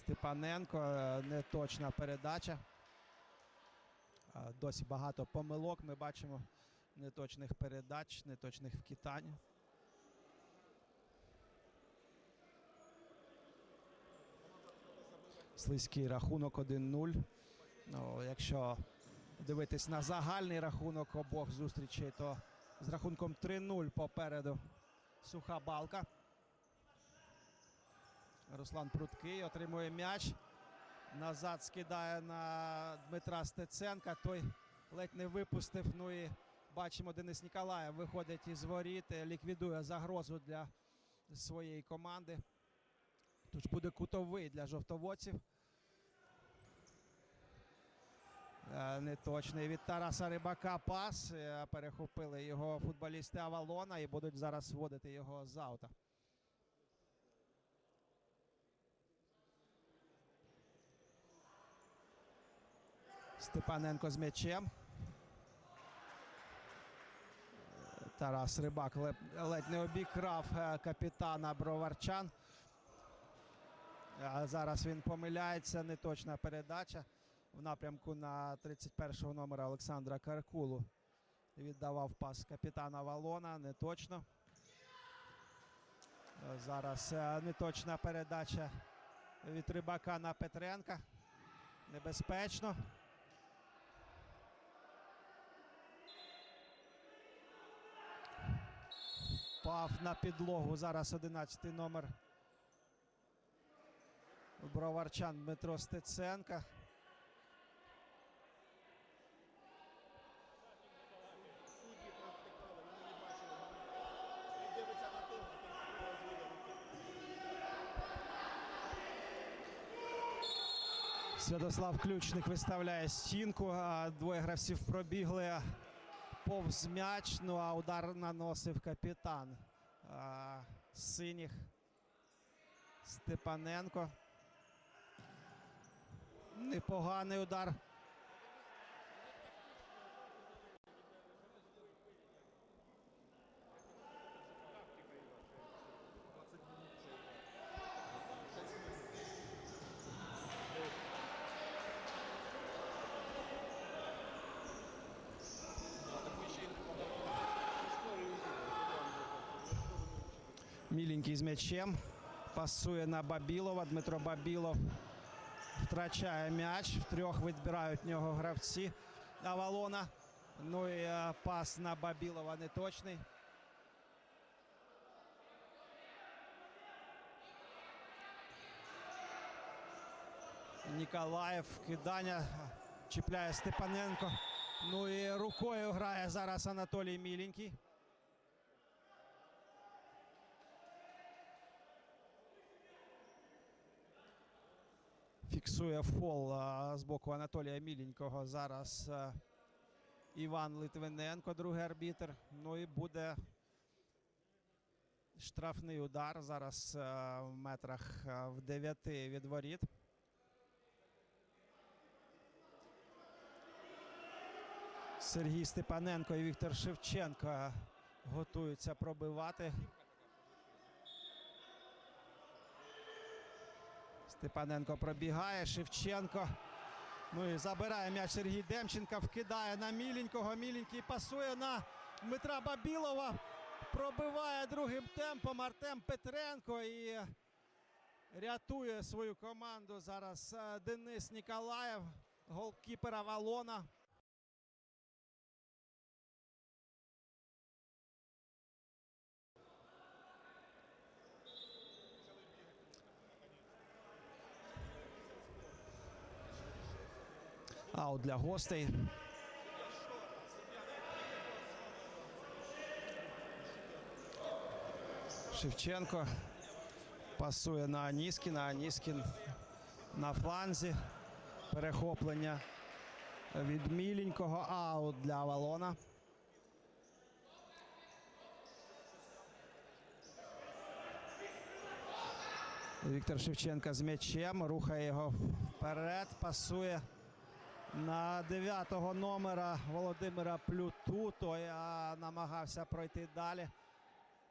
Степаненко. е, Неточна передача. Досі багато помилок. Ми бачимо неточних передач, неточних вкитань. Слизький рахунок 1-0. Ну, якщо дивитись на загальний рахунок обох зустрічей, то з рахунком 3-0 попереду суха балка. Руслан Пруткий отримує м'яч. Назад скидає на Дмитра Стеценка. Той ледь не випустив. Ну і бачимо, Денис Ніколаєв виходить із воріт, е, ліквідує загрозу для своєї команди. Тож буде кутовий для жовтоводців. Е, Неточний від Тараса Рибака пас. Е, Перехопили його футболісти Авалона і будуть зараз вводити його з аута. Степаненко з м'ячем. Тарас Рибак ледь не обікрав е, капітана Броварчан. Зараз він помиляється. Неточна передача в напрямку на 31-го номера Олександра Каркулу. Віддавав пас капітана Валона. Неточно. Зараз е, неточна передача від Рибака на Петренка. Небезпечно. Пав на підлогу. Зараз 11 номер. Броварчан Дмитро Стеценка. Святослав Ключник виставляє стінку. а Двоє гравців пробігли повз м'яч. Ну а удар наносив капітан синіх Степаненко. Непоганий удар. Міленький з м'ячем. Пасує на Бабілова. Дмитро Бабілов втрачає м'яч. Втрьох відбирають в нього гравці Авалона. Ну і е, пас на Бабілова неточний. Ніколаєв кидання чіпляє Степаненко. Ну і рукою грає зараз Анатолій Міленький. Фіксує фол з боку Анатолія Міленького. Зараз Іван Литвиненко, другий арбітр. Ну і буде штрафний удар. Зараз в метрах в 9 від воріт. Сергій Степаненко і Віктор Шевченко готуються пробивати. Степаненко пробігає, Шевченко. Ну і забирає м'яч Сергій Демченка, вкидає на Міленького. Міленький пасує на Дмитра Бабілова. Пробиває другим темпом Артем Петренко і рятує свою команду. Зараз е, Денис Ніколаєв, голкіпера Авалона. Аут для гостей. Шевченко пасує на Аніскіна. Аніскін на фланзі. Перехоплення від міленького. Аут для Авалона. Віктор Шевченко з м'ячем. Рухає його вперед. Пасує на дев'ятого номера Володимира Плюту. Той а, намагався пройти далі.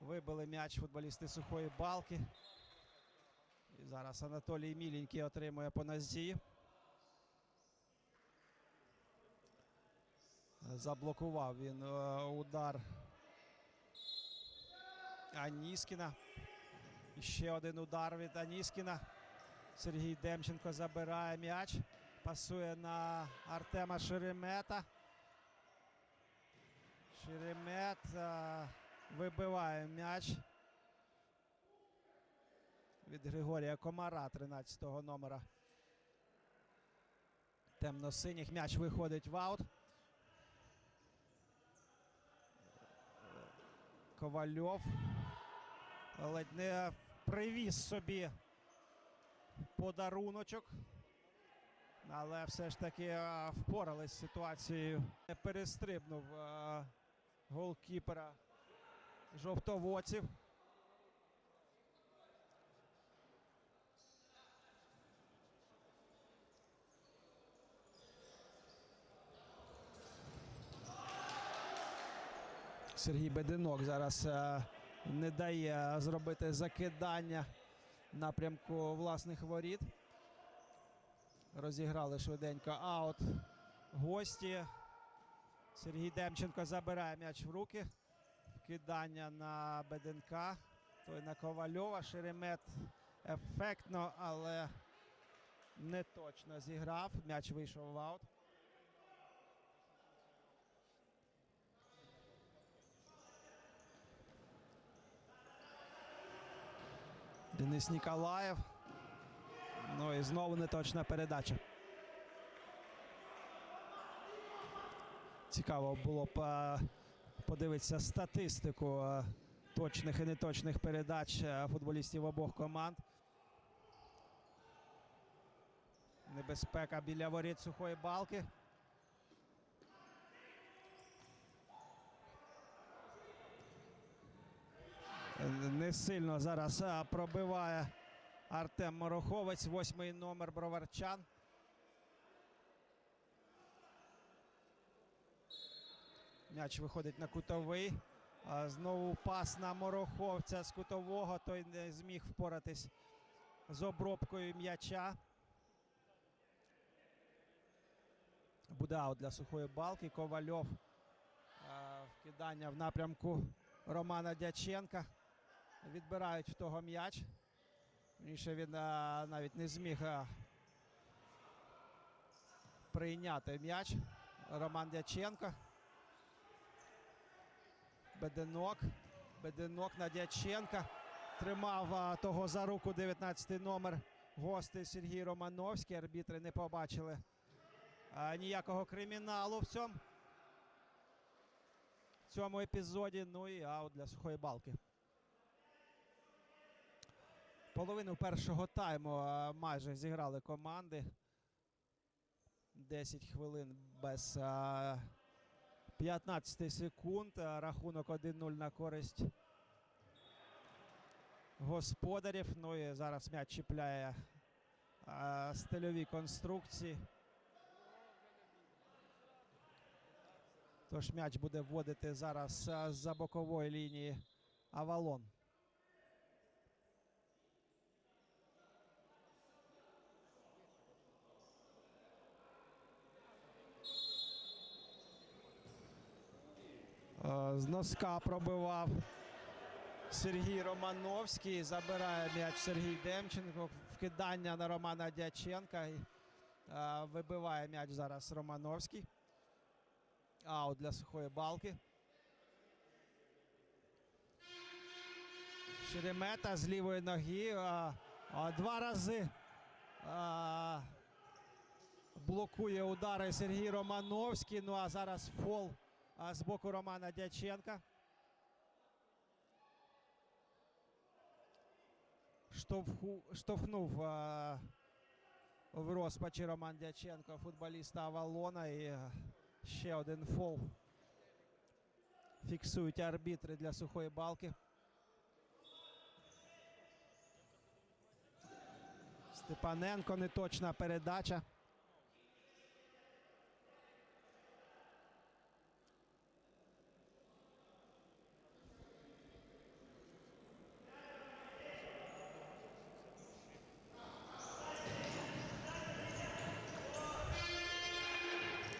Вибили м'яч футболісти сухої балки. І зараз Анатолій Міленький отримує по нозі. Заблокував він е, удар Аніскіна. Ще один удар від Аніскіна. Сергій Демченко забирає м'яч. Пасує на Артема Шеремета. Шеремет е, вибиває м'яч від Григорія Комара, 13-го номера. Темно-синіх м'яч виходить в аут. Ковальов ледь не привіз собі подаруночок. Але все ж таки впорались з ситуацією. Перестрибнув голкіпера жовтовоців. Сергій Бединок зараз е, не дає зробити закидання напрямку власних воріт. Розіграли швиденько аут гості. Сергій Демченко забирає м'яч в руки. Вкидання на Беденка. Той на Ковальова. Шеремет ефектно, але не точно зіграв. М'яч вийшов в аут. Денис Ніколаєв. Ну і знову неточна передача. Цікаво було б е, подивитися статистику е, точних і неточних передач е, футболістів обох команд. Небезпека біля воріт сухої балки. Не сильно зараз пробиває Артем Мороховець, восьмий номер броварчан. М'яч виходить на кутовий. Знову пас на Мороховця з кутового. Той не зміг впоратись з обробкою м'яча. Буде аут для сухої балки. Ковальов. Вкидання в напрямку Романа Дяченка. Відбирають в того м'яч. Раніше він а, навіть не зміг а, прийняти м'яч. Роман Дяченко. Беденок. Беденок на Дяченка. Тримав а, того за руку 19 номер гостей Сергій Романовський. Арбітри не побачили а, ніякого криміналу в цьому, в цьому епізоді. Ну і аут для сухої балки. Половину першого тайму майже зіграли команди. 10 хвилин без 15 секунд. Рахунок 1-0 на користь господарів. Ну і зараз м'яч чіпляє стильові конструкції. Тож м'яч буде вводити зараз з-за бокової лінії Авалон. З носка пробивав Сергій Романовський. Забирає м'яч Сергій Демченко. Вкидання на Романа Дяченка. Вибиває м'яч зараз Романовський. Аут для сухої балки. Шеремета з лівої ноги. Два рази блокує удари Сергій Романовський. Ну а зараз фол а, з боку Романа Дяченка. Штовхнув в розпачі Роман Дяченко футболіста Авалона. І ще один фол. Фіксують арбітри для сухої балки. Степаненко неточна передача.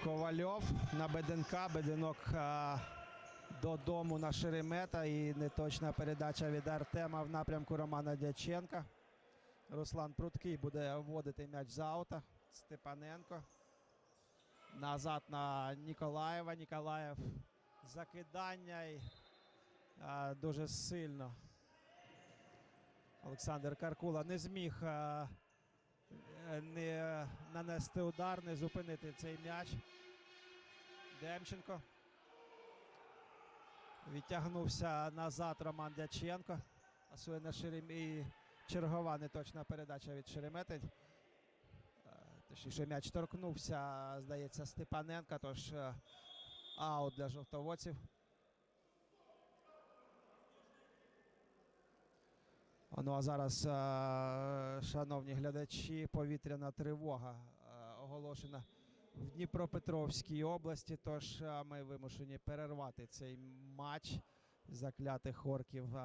Ковальов на Беденка. Беденок а, додому на Шеремета. І неточна передача від Артема в напрямку Романа Дяченка. Руслан Пруткий буде вводити м'яч з аута. Степаненко. Назад на Ніколаєва. Ніколаєв закидання і а, дуже сильно. Олександр Каркула не зміг а, е, не нанести удар, не зупинити цей м'яч. Демченко. Відтягнувся назад Роман Дяченко. Пасує на Шерем... і чергова неточна передача від Шеремети. Е, Точніше, м'яч торкнувся, здається, Степаненка, тож е, аут для жовтоводців. Ну а зараз, е, шановні глядачі, повітряна тривога е, оголошена в Дніпропетровській області. Тож е, ми вимушені перервати цей матч заклятих орків.